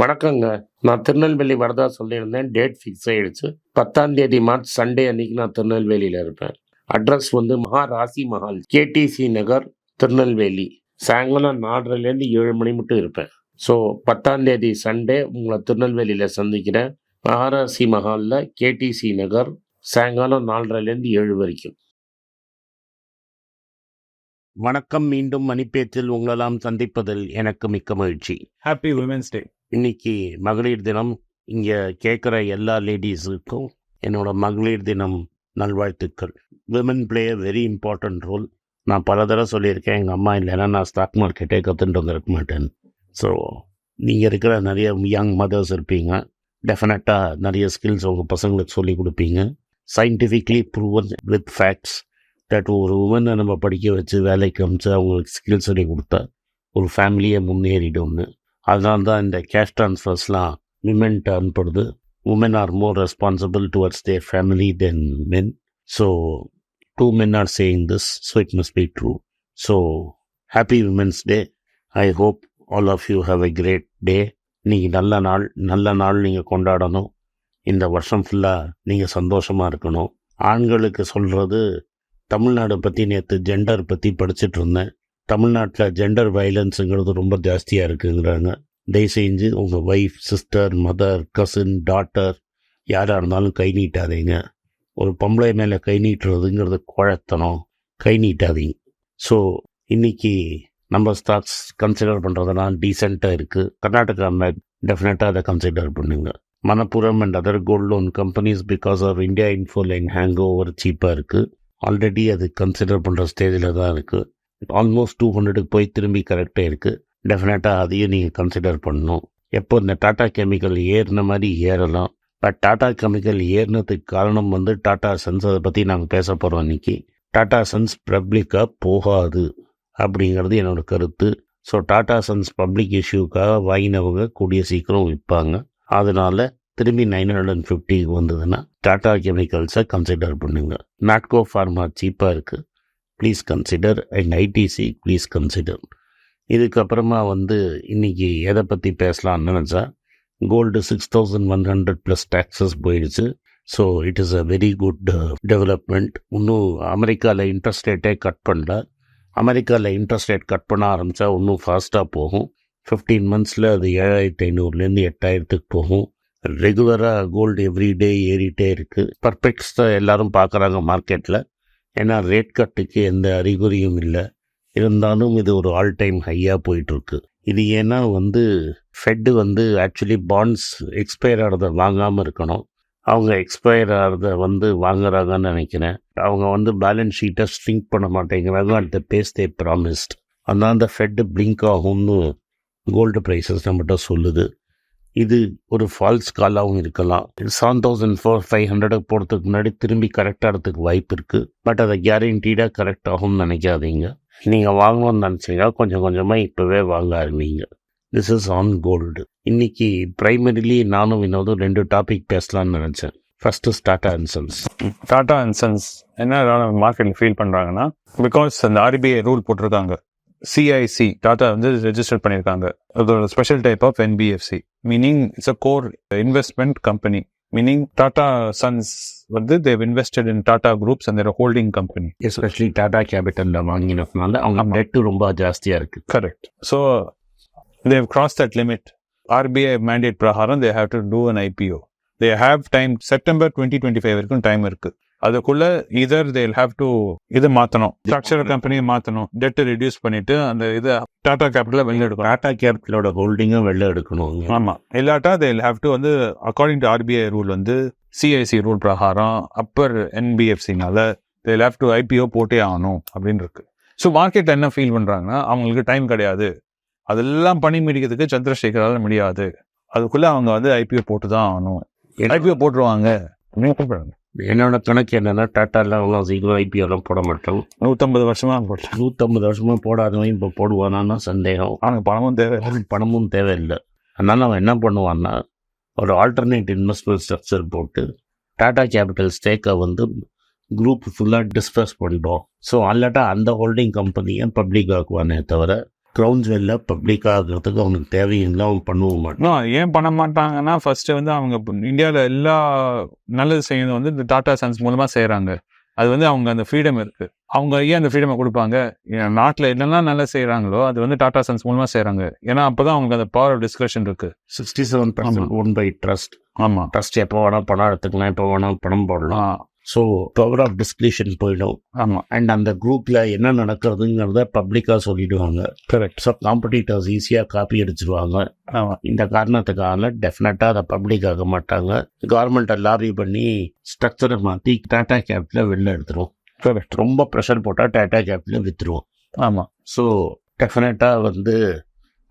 வணக்கங்க. நான் திருநெல்வேலி வரதா சொல்லியிருந்தேன். டேட் ஃபிக்ஸ் ஆயிடுச்சு. பத்தாம் தேதி மார்ச் சண்டே அன்னைக்கு நான் திருநெல்வேலியில் இருப்பேன். அட்ரஸ் வந்து மகாராசி மஹால் கேடிசி நகர் திருநெல்வேலி. சாயங்காலம் நாலரைலேருந்து ஏழு மணி மட்டும் இருப்பேன். ஸோ பத்தாம் தேதி சண்டே உங்களை திருநெல்வேலியில் சந்திக்கிறேன். மகாராசி மஹாலில் கேடிசி நகர் சாயங்காலம் நாலரைலேருந்து ஏழு வரைக்கும். வணக்கம். மீண்டும் மணிப்பேச்சில் உங்களெல்லாம் சந்திப்பதில் எனக்கு மிக்க மகிழ்ச்சி. ஹாப்பி உமன்ஸ் டே இன்னைக்கு மகளிர் தினம். இங்கே கேட்குற எல்லா லேடிஸுக்கும் என்னோட மகளிர் தினம் நல்வாழ்த்துக்கள். Women play very important role நான் பல தடவை சொல்லியிருக்கேன் எங்கள் அம்மா இல்லைன்னா நான் ஸ்டாக் மார்க்கெட்டே கற்றுட்டு வந்துருக்க மாட்டேன். ஸோ நீங்கள் இருக்கிற நிறைய யங் மதர்ஸ் இருப்பீங்க. டெஃபினட்டாக நிறைய ஸ்கில்ஸ் உங்கள் பசங்களுக்கு சொல்லி கொடுப்பீங்க. Scientifically proven with facts that ஒரு உமனை நம்ம படிக்க வச்சு வேலைக்கு அமிச்சு அவங்களுக்கு ஸ்கில் சொல்லி கொடுத்தா ஒரு ஃபேமிலியை முன்னேறிடும்னு. அதனால தான் இந்த கேஷ் ட்ரான்ஸ்ஃபர்ஸ்லாம் விமென்ட்டு அனுப்புறது. Women are more responsible towards their family than men so two men are saying this so it must be true so happy women's day I hope all of you have a great day நீங்கள் நல்ல நாள் நல்ல நாள் நீங்கள் கொண்டாடணும். இந்த வருஷம் ஃபுல்லாக நீங்கள் சந்தோஷமாக இருக்கணும். ஆண்களுக்கு சொல்கிறது தமிழ்நாடு பற்றி நேற்று ஜெண்டர் பற்றி படிச்சுட்டு இருந்தேன். தமிழ்நாட்டில் ஜெண்டர் வயலன்ஸுங்கிறது ரொம்ப ஜாஸ்தியாக இருக்குங்கிறாங்க. தயவு செஞ்சு உங்கள் wife sister mother cousin daughter யாராக இருந்தாலும் கை நீட்டாதீங்க. ஒரு பொம்பளை மேலே கை நீட்டுறதுங்கிறது குழத்தனம். கை நீட்டாதீங்க. ஸோ இன்றைக்கி நம்ம ஸ்டாக்ஸ் கன்சிடர் பண்ணுறதெல்லாம் டீசெண்டாக இருக்குது கர்நாடகா மேக் டெஃபினட்டாக அதை கன்சிடர் பண்ணுங்க. Manappuram and other gold loan companies because of India Infoline hang over சீப்பாக இருக்குது ஆல்ரெடி அது கன்சிடர் பண்ணுற ஸ்டேஜில் தான் இருக்குது ஆல்மோஸ்ட் டூ ஹண்ட்ரடுக்கு போய் திரும்பி கரெக்டாக இருக்குது டெஃபினட்டாக அதையும் நீங்கள் கன்சிடர் பண்ணணும். எப்போ இந்த டாட்டா கெமிக்கல் ஏறின மாதிரி ஏறலாம். பட் டாட்டா கெமிக்கல் ஏறினதுக்கு காரணம் வந்து டாட்டா சன்ஸ் அதை பற்றி நாங்கள் பேச போகிறோம் இன்றைக்கி டாட்டா சன்ஸ் பப்ளிக்காக போகாது அப்படிங்கிறது என்னோட கருத்து. ஸோ டாட்டா சன்ஸ் பப்ளிக் இஷ்யூக்காக வாங்கினவங்க கூடிய சீக்கிரம் விற்பாங்க. அதனால் திரும்பி நைன் ஹண்ட்ரட் அண்ட் ஃபிஃப்டிக்கு வந்ததுன்னா டாடா கெமிக்கல்ஸை கன்சிடர் பண்ணுங்கள் நாட்கோ ஃபார்மா சீப்பாக இருக்குது please consider and ITC please consider இதுக்கப்புறமா வந்து இன்றைக்கி எதை பற்றி பேசலாம்னு நினச்சா gold six thousand one hundred plus taxes போயிடுச்சு. So it is a very good development இன்னும் அமெரிக்காவில் இன்ட்ரெஸ்ட் ரேட்டே கட் பண்ணல. அமெரிக்காவில் இன்ட்ரெஸ்ட் ரேட் கட் பண்ண ஆரம்பித்தா இன்னும் ஃபாஸ்ட்டாக போகும். ஃபிஃப்டீன் மந்த்ஸில் அது ஏழாயிரத்தி ஐநூறுலேருந்து எட்டாயிரத்துக்கு போகும். ரெகுலராக கோல்டு எவ்ரிடே ஏறிட்டே இருக்குது பர்ஃபெக்ட்ஸாக எல்லோரும் பார்க்குறாங்க மார்க்கெட்டில் ஏன்னா ரேட் கட்டுக்கு எந்த அறிகுறியும் இல்லை. இருந்தாலும் இது ஒரு ஆல் டைம் ஹையாக போயிட்டுருக்கு. இது ஏன்னா வந்து ஃபெட்டு வந்து ஆக்சுவலி பாண்ட்ஸ் எக்ஸ்பயர் ஆகிறத வாங்காமல் இருக்கணும். அவங்க எக்ஸ்பயர் ஆகிறத வந்து வாங்குறாங்கன்னு நினைக்கிறேன். அவங்க வந்து பேலன்ஸ் ஷீட்டை ஸ்ட்ரிங்க் பண்ண மாட்டேங்கிறாங்க. At the base they promised அதனால் அந்த ஃபெட்டு பிளிங்க் ஆகும்னு கோல்டு ப்ரைஸஸ் நம்மகிட்ட சொல்லுது. இது ஒரு ஃபால்ஸ் காலாகவும் இருக்கலாம். செவன் தௌசண்ட் ஃபோர் ஃபைவ் ஹண்ட்ரடுக்கு போகிறதுக்கு முன்னாடி திரும்பி கரெக்ட் ஆகிறதுக்கு வாய்ப்பு இருக்குது பட் அதை கேரண்டீடாக கரெக்ட் ஆகும்னு நினைக்காதீங்க. நீங்கள் வாங்கணும்னு நினச்சிங்கன்னா கொஞ்சம் கொஞ்சமாக இப்போவே வாங்க ஆரம்பிங்க. திஸ் இஸ் ஆன் கோல்டு இன்னைக்கு ப்ரைமரிலி நானும் வினோதும் ரெண்டு டாபிக் பேசலாம்னு நினச்சேன். First Tata and Sons Tata and என்ன மார்க்கெட்டில் ஃபீல் பண்றாங்கன்னா பிகாஸ் அந்த ஆர்பிஐ ரூல் போட்டிருக்காங்க. சிஐசி டாடா வந்து ரெஜிஸ்டர் பண்ணியிருக்காங்க. அதோட special type of NBFC meaning it's a core investment company meaning Tata Sons வந்து they invested in Tata groups அந்த ஹோல்டிங் கம்பெனி எஸ்பெஷலி டாடா கேபிட்டலில் வாங்கினதுனால அவங்க. டெட்டு ரொம்ப ஜாஸ்தியாக இருக்குது correct so they cross that limit RBI mandate பிரகாரம் they have to do an IPO they have time September twenty twenty five வரைக்கும் டைம் இருக்கு. அதுக்குள்ள இதர் தேல் ஹேவ் டு இது மாத்தணும். ஸ்ட்ரக்சர் கம்பெனியை மாத்தணும். டெட் ரெடியூஸ் பண்ணிட்டு அந்த இது டாடா கேபிட்டல வெளில எடுக்கணும். டாடா கேபிட்டலோட ஹோல்டிங்கும் வெளில எடுக்கணும் ஆமா. இல்லாட்டா தேல் ஹேவ் டு வந்து அக்கார்டிங் டு ஆர்பிஐ ரூல் வந்து சிஐசி ரூல் பிரகாரம் அப்பர் என்பிஎஃப்சினால தேல் ஹேவ் டு ஐபிஓ போட்டே ஆகணும் அப்படின்னு இருக்கு. ஸோ மார்க்கெட்ல என்ன ஃபீல் பண்றாங்கன்னா அவங்களுக்கு டைம் கிடையாது. அதெல்லாம் பண்ணி முடிக்கிறதுக்கு சந்திரசேகரால முடியாது. அதுக்குள்ள அவங்க வந்து ஐபிஓ போட்டு தான் ஆகணும். ஐபிஓ போட்டுருவாங்க. அப்படின்னு. என்னோட கணக்கு என்னன்னா டாட்டாலாம் அவ்வளோ சீக்கிரம் ஐபிஎல்லாம் போட மாட்டோம். நூத்தம்பது வருஷமா போட்டேன் நூற்றம்பது வருஷமாக போடாதவன் இப்போ போடுவானான்னா சந்தேகம். அவனுக்கு பணமும் தேவை பணமும் தேவையில்லை. அதனால் அவன் என்ன பண்ணுவான்னா ஒரு ஆல்டர்னேட் இன்வெஸ்ட்மெண்ட் ஸ்ட்ரக்சர் போட்டு டாடா கேபிட்டல் ஸ்டேக்கை வந்து குரூப் ஃபுல்லாக டிஸ்பர்ஸ் பண்ணிட்டோம் ஸோ அல்லாட்டா அந்த ஹோல்டிங் கம்பெனியை பப்ளிக் ஆக்குவானே தவிர க்ரௌன்ஸ் வெளில பப்ளிக் ஆகிறதுக்கு அவனுக்கு தேவையில்லாம் அவன் பண்ணுவோம் மாட்டான். No, ஏன் பண்ண மாட்டாங்கன்னா ஃபர்ஸ்ட் வந்து அவங்க இந்தியாவில் எல்லா நல்லது செய்யறது வந்து இந்த டாடா சன்ஸ் மூலமா செய்றாங்க. அது வந்து அவங்க அந்த ஃப்ரீடம் இருக்கு. அவங்க ஏன் அந்த ஃப்ரீடமை கொடுப்பாங்க? நாட்டுல என்னெல்லாம் நல்லா செய்றாங்களோ அது வந்து டாடா சன்ஸ் மூலமா செய்றாங்க. ஏன்னா அப்பதான் அவங்களுக்கு அந்த பவர் ஆஃப் டிஸ்கஷன் இருக்கு. Sixty seven percent one by trust ஆமா. ட்ரஸ்ட் எப்போ வேணா பணம் எடுத்துக்கலாம் எப்போ வேணா பணம் போடலாம். ஸோ பவர் ஆஃப் டிஸ்கிரிஷன் போயிடும். ஆமா. அண்ட் அந்த குரூப்ல என்ன நடக்கிறதுங்கிறத பப்ளிக்காக சொல்லிடுவாங்க. கரெக்ட் ஸோ காம்படிட்டர்ஸ் ஈஸியாக காப்பி அடிச்சிருவாங்க. இந்த காரணத்துக்காக டெஃபினட்டாக அதை பப்ளிக் ஆக மாட்டாங்க. கவர்மெண்ட்டை லாபி பண்ணி ஸ்ட்ரக்சரை மாற்றி டாடா கேபிட்டல வெளில எடுத்துருவோம் கரெக்ட் ரொம்ப ப்ரெஷர் போட்டால் டாடா கேபிட்டல விற்றுருவோம் ஆமா. ஸோ டெஃபினட்டாக வந்து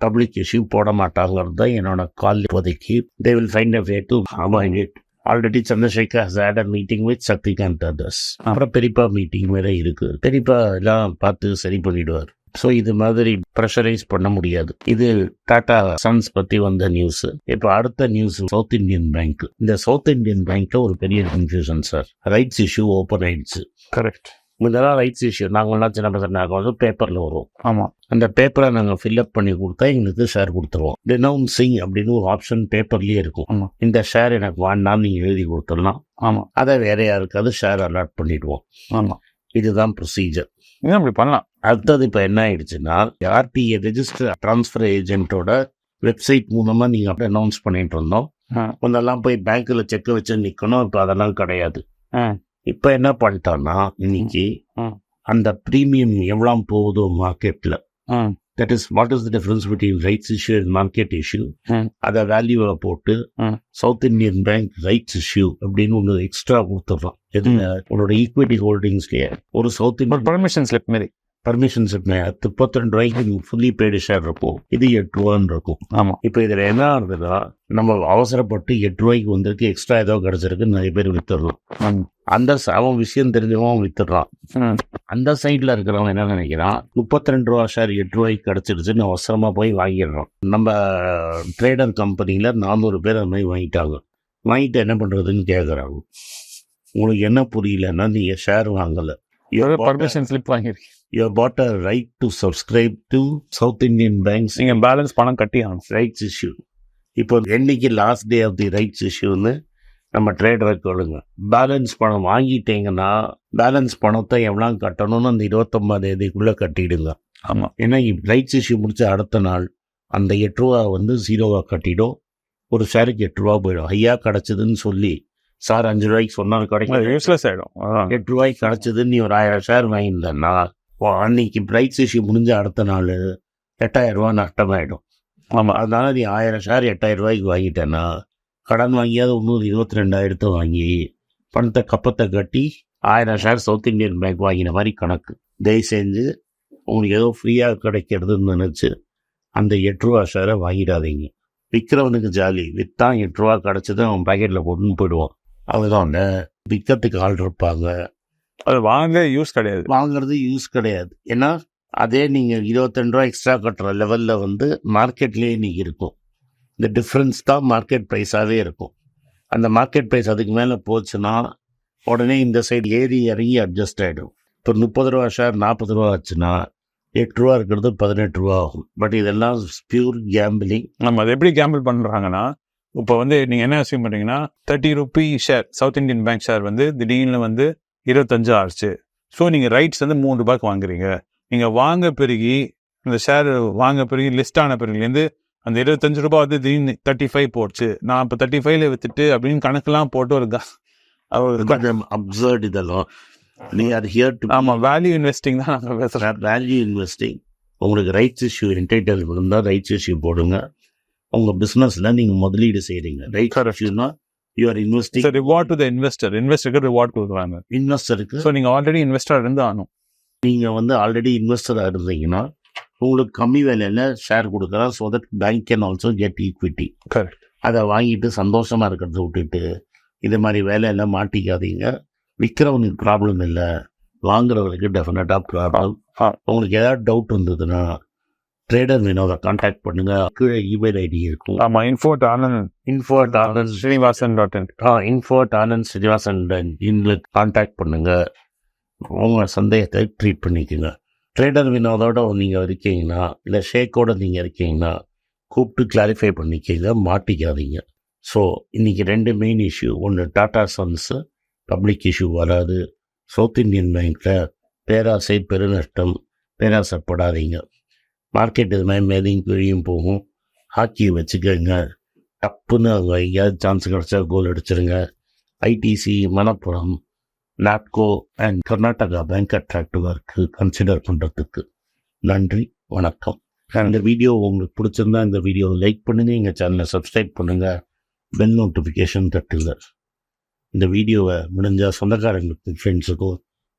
பப்ளிக் இஷ்யூ போட மாட்டாங்கிறது தான் என்னோட கால் இப்போதைக்கு. They will find a way to avoid it already Chandrasekar has had a meeting with Shaktikanta others அப்புறம் பெரியப்பா மீட்டிங் வேற இருக்கு. பெரியப்பா எல்லாம் பார்த்து சரி பண்ணிடுவார். ஸோ இது மாதிரி ப்ரெஷரைஸ் பண்ண முடியாது. இது டாடா சன்ஸ் பத்தி வந்த நியூஸ் இப்போ அடுத்த நியூஸ் சவுத் இந்தியன் பேங்க் இந்த சவுத் இந்தியன் பேங்க்ல ஒரு பெரிய confusion sir rights issue open ஆயிடுச்சு. கரெக்ட் முன்னெல்லாம் ரைட்ஸ் இஷ்யூ நாங்கள்லாம் சின்ன பசங்க வந்து பேப்பரில் வரும். ஆமா. அந்த பேப்பரை நாங்கள் ஃபில்அப் பண்ணி கொடுத்தா எங்களுக்கு ஷேர் கொடுத்துருவோம். டினவுன்சிங் அப்படின்னு ஒரு ஆப்ஷன் பேப்பர்லேயே இருக்கும். ஆமா. இந்த ஷேர் எனக்கு வேண்டாம் நீங்கள் எழுதி கொடுத்துடலாம். ஆமா. அதை வேற யாருக்காவது ஷேர் அலாட் பண்ணிடுவோம். ஆமா. இதுதான் ப்ரொசீஜர் இன்னும் அப்படி பண்ணலாம். அடுத்தது இப்போ என்ன ஆயிடுச்சுன்னா ஆர்டிஏ ரெஜிஸ்டர் ட்ரான்ஸ்ஃபர் ஏஜென்ட்டோட வெப்சைட் மூலமாக நீங்கள் அப்படி அனௌன்ஸ் பண்ணிட்டு இருந்தோம். முன்னெல்லாம் போய் பேங்க்கில் செக் வச்சு நிற்கணும் இப்போ அதெல்லாம் கிடையாது. இப்போ என்ன பண்ணிட்டோம்னா இன்னைக்கு. அந்த ப்ரீமியம் எவ்வளோ போகுதோ மார்க்கெட்டில். That is what is the difference between rights issue and market issue. அதை வேல்யூவை போட்டு. South Indian Bank rights issue அப்படின்னு ஒன்று எக்ஸ்ட்ரா கொடுத்துட்றோம் எது உன்னோட ஈக்விட்டி ஹோல்டிங்ஸ்லயே ஒரு சவுத் இந்தியன் பர்மிஷன் ஸ்லிப் மாரி பர்மிஷன் முப்பத்தி ரெண்டு ரூபாய்க்கு ஃபுல்லி பெய்டு ஷேர் இருக்கும் இது எட்டு ரூபான்னு இருக்கும். ஆமா. இப்போ இதில் என்ன ஆகுதுன்னா நம்ம அவசரப்பட்டு எட்டு ரூபாய்க்கு வந்திருக்கு எக்ஸ்ட்ரா ஏதோ கிடைச்சிருக்கு நிறைய பேர் வித்துடுறோம் ஆமா அந்த அவன் விஷயம் தெரிஞ்சவன் வித்துடுறான். அந்த சைடில் இருக்கிறவன் என்ன நினைக்கிறான்? முப்பத்தி ரெண்டு ரூபா ஷேர் எட்டு ரூபாய்க்கு கிடச்சிருச்சுன்னு அவசரமாக போய் வாங்கிடுறான். நம்ம ட்ரேடர் கம்பெனியில் நானூறு பேர் அந்த மாதிரி வாங்கிட்டாங்க. வாங்கிட்டு என்ன பண்ணுறதுன்னு கேட்குறாங்க உங்களுக்கு என்ன புரியலன்னா நீங்கள் ஷேர் வாங்கலை. Permission slip வாங்கிருக்கீங்க you got a right to subscribe to South Indian banks நீங்க பேலன்ஸ் பணம் கட்டி ஆகணும். ரைட்ஸ் இஷ்யூ இப்போ என்னைக்கு last day of the rights இஷ்யூன்னு நம்ம ட்ரேடரை கேளுங்க பேலன்ஸ் பணம் வாங்கிட்டீங்கன்னா பேலன்ஸ் பணத்தை எவ்வளோ கட்டணும்னு அந்த இருபத்தொம்பது தேதிக்குள்ளே கட்டிடுங்க. ஆமா. ஏன்னா ரைட்ஸ் இஷ்யூ முடிச்ச அடுத்த நாள் அந்த எட்டு ரூபா வந்து ஜீரோவாக கட்டிடும். ஒரு ஷேருக்கு எட்டு ரூபா போயிடும். ஐயா கிடச்சிதுன்னு சொல்லி சார் அஞ்சு ரூபாய்க்கு சொன்னால் கிடைக்கும் யூஸ்லெஸ் அதான். எட்டு ரூபாய்க்கு கிடச்சிதுன்னு நீ ஒரு ஆயிரம் ஷேர் வாங்கியிருந்தேன்னா அன்னைக்கு பிரைட் இஷ்யூ முடிஞ்ச அடுத்த நாள் எட்டாயிரரூபா நஷ்டமாயிடும். ஆமாம் அதனால் நீ ஆயிரம் ஷேர் எட்டாயிரம் ரூபாய்க்கு வாங்கிட்டேன்னா கடன் வாங்கியாவது இன்னொரு இருபத்தி ரெண்டாயிரத்தை வாங்கி பணத்தை கப்பத்தை கட்டி ஆயிரம் ஷேர் சவுத் இந்தியன் பேங்க் வாங்கின மாதிரி கணக்கு. தயவு செஞ்சு உங்களுக்கு ஏதோ ஃப்ரீயாக கிடைக்கிறதுன்னு நினச்சி அந்த எட்டு ரூபா ஷேரை வாங்கிடாதீங்க. விற்கிறவனுக்கு ஜாலி. விற்றான் எட்டு ரூபா அவன் பாக்கெட்டில் போட்டுன்னு போயிடுவான். அதுதான் இல்லை விற்கிறதுக்கு ஆள் இருப்பாங்க. அது வாங்க யூஸ் கிடையாது. வாங்குறது யூஸ் கிடையாது. ஏன்னா அதே நீங்கள் இருபத்தெண்டு ரூபா எக்ஸ்ட்ரா கட்டுற லெவலில் வந்து மார்க்கெட்லேயே இன்னைக்கு இருக்கும். இந்த டிஃப்ரென்ஸ் தான் மார்க்கெட் ப்ரைஸாகவே இருக்கும். அந்த மார்க்கெட் ப்ரைஸ் அதுக்கு மேலே போச்சுன்னா உடனே இந்த சைடு ஏறி இறங்கி அட்ஜஸ்ட் ஆகிடும் இப்போ முப்பது ரூபா ஷேர் நாற்பது ரூபா ஆச்சுன்னா எட்டு ரூபா இருக்கிறது பதினெட்டு ரூபா ஆகும். பட் இதெல்லாம் பியூர் கேம்பிளிங் நம்ம அதை எப்படி கேம்பிள் பண்றாங்கன்னா இப்போ வந்து நீங்க என்ன அசியூம் பண்றீங்கன்னா thirty rupee share South Indian Bank share வந்து திடீர்னு வந்து இருபத்தஞ்சு ஆச்சு. ஸோ நீங்க ரைட்ஸ் வந்து மூணு ரூபாய்க்கு வாங்குறீங்க. நீங்க வாங்க பெருகி இந்த ஷேர் வாங்க பெருகி லிஸ்ட் ஆன பிறகுலேருந்து அந்த இருபத்தஞ்சு ரூபாய் வந்து திடீர்னு தேர்ட்டி ஃபைவ் போச்சு. நான் இப்போ தேர்ட்டி ஃபைவ்ல வித்துட்டு அப்படின்னு கணக்கெல்லாம் போட்டு ஒரு அப்சர்ட் இதெல்லாம். நீ ஆர் ஹியர் டு ஆமா வேல்யூ இன்வெஸ்டிங் தான் நாங்கள் பேசுறோம். வேல்யூ இன்வெஸ்டிங் உங்களுக்கு ரைட்ஸ் இஷ்யூ என்டைட்டல் இருந்தால் ரைட்ஸ் இஷ்யூ போடுங்க. உங்கள் பிஸ்னஸில் நீங்கள் முதலீடு செய்கிறீங்க right. இஷ்யூனா you are investing reward to the investor இன்வெஸ்டருக்கு ரிவார்ட் கொடுக்குறாங்க. இன்வெஸ்டருக்கு ஸோ நீங்க ஆல்ரெடி இன்வெஸ்டர் இருந்து ஆகணும் நீங்கள் வந்து ஆல்ரெடி இன்வெஸ்டராக இருந்தீங்கன்னா உங்களுக்கு கம்மி விலையில் ஷேர் கொடுக்குறா so that bank can also get equity Correct. அதை வாங்கிட்டு சந்தோஷமாக இருக்கிறத விட்டுட்டு இது மாதிரி வேலையெல்லாம் மாட்டிக்காதீங்க. விற்கிறவனுக்கு ப்ராப்ளம் இல்லை. வாங்குறவனுக்கு டெஃபினட்டாக ப்ராப்ளம். உங்களுக்கு ஏதாவது டவுட் இருந்ததுன்னா ட்ரேடர் வினோதை கான்டாக்ட் பண்ணுங்க. கீழே இமெயில் ஐடி இருக்கும். ஆமா இன்ஃபோட் Anand info talents Srinivasan dot in ah info talents Srinivasan இன்னில் contact பண்ணுங்க. உங்க சந்தேகத்தை ட்ரீட் பண்ணிக்கோங்க. ட்ரேடர் வினோதோட நீங்கள் இருக்கீங்கன்னா இல்லை ஷேக்கோட நீங்கள் இருக்கீங்கன்னா கூப்பிட்டு கிளாரிஃபை பண்ணிக்கங்க மாட்டிக்காதீங்க. ஸோ இன்றைக்கி ரெண்டு மெயின் இஷ்யூ ஒன்று டாடா சன்ஸு பப்ளிக் இஷ்யூ வராது. சவுத் இந்தியன் பேங்க்கில் பேராசை பெருநஷ்டம். பேராசைப்படாதீங்க. மார்க்கெட் இது மாதிரி மேலேயும் கீழையும் போகும். ஹாக்கியை வச்சுக்கோங்க. டப்புன்னு அவங்க எங்கேயாவது சான்ஸ் கிடச்சா goal அடிச்சிருங்க. ITC Manappuram Natco and Karnataka Bank அட்ராக்டிவாக இருக்குது கன்சிடர் பண்ணுறதுக்கு நன்றி வணக்கம். இந்த வீடியோ உங்களுக்கு பிடிச்சிருந்தா இந்த வீடியோ லைக் பண்ணுங்கள் எங்கள் சேனலை சப்ஸ்கிரைப் பண்ணுங்கள் பெல் நோட்டிஃபிகேஷன் தட்டுங்க. இந்த வீடியோவை முடிஞ்சால் சொந்தக்காரங்களுக்கு ஃப்ரெண்ட்ஸுக்கும்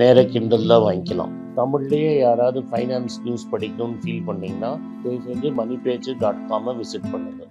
நேராக கிண்டலில் வாங்கிக்கலாம். தமிழ்லேயே யாராவது ஃபைனான்ஸ் நியூஸ் படிக்கணும்னு ஃபீல் பண்ணீங்கன்னா தயவு செஞ்சு மணி பேஜ் டாட் காமை விசிட் பண்ணுங்கள்